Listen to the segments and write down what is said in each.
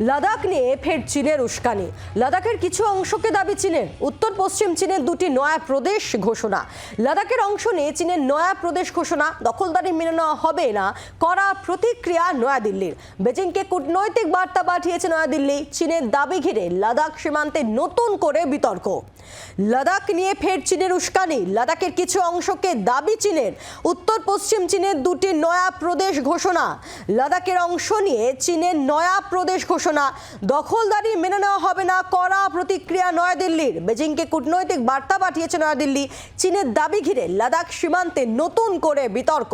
লাদাখ নিয়ে ফের চীনের উস্কানি। লাদাখের কিছু অংশকে দাবি চীনের। উত্তর পশ্চিম চীনের দুটি নয়া প্রদেশ ঘোষণা। লাদাখের অংশ নিয়ে চীনের নয়া প্রদেশ ঘোষণা দখলদারি মেনে নেওয়া হবে না করা প্রতিক্রিয়া নয়াদিল্লির। বেজিংকে কূটনৈতিক বার্তা পাঠিয়েছে নয়াদিল্লি। চীনের দাবি ঘিরে লাদাখ সীমান্তে নতুন করে বিতর্ক। লাদাখ নিয়ে ফের চীনের উস্কানি। লাদাখের কিছু অংশকে দাবি চীনের। উত্তর পশ্চিম চীনের দুটি নয়া প্রদেশ ঘোষণা। লাদাখের অংশ নিয়ে চীনের নয়া প্রদেশ ঘোষণা। দখলদারি মেনে নেওয়া হবে না, কড়া প্রতিক্রিয়া নয়াদিল্লির। বেজিংকে কূটনৈতিক বার্তা পাঠিয়েছে নয়াদিল্লি। চীনের দাবি ঘিরে লাদাখ সীমান্তে নতুন করে বিতর্ক।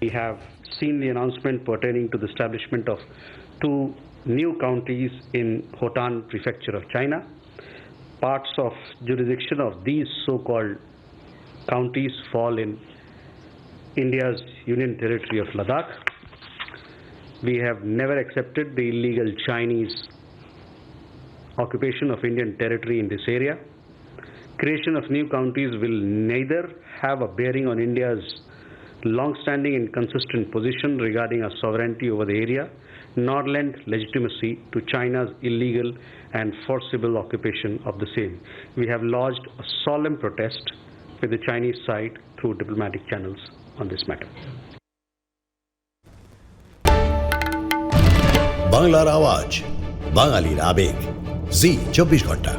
We have seen the announcement pertaining to the establishment of two new counties in Hotan Prefecture of China. Parts of jurisdiction of these so-called counties fall in India's Union Territory of Ladakh. We have never accepted the illegal Chinese occupation of Indian territory in this area. Creation of new counties will neither have a bearing on India's long-standing and consistent position regarding our sovereignty over the area, nor lend legitimacy to China's illegal and forcible occupation of the same. We have lodged a solemn protest with the Chinese side through diplomatic channels on this matter. বাংলার আওয়াজ বাঙালির আবেগ জি চব্বিশ ঘন্টা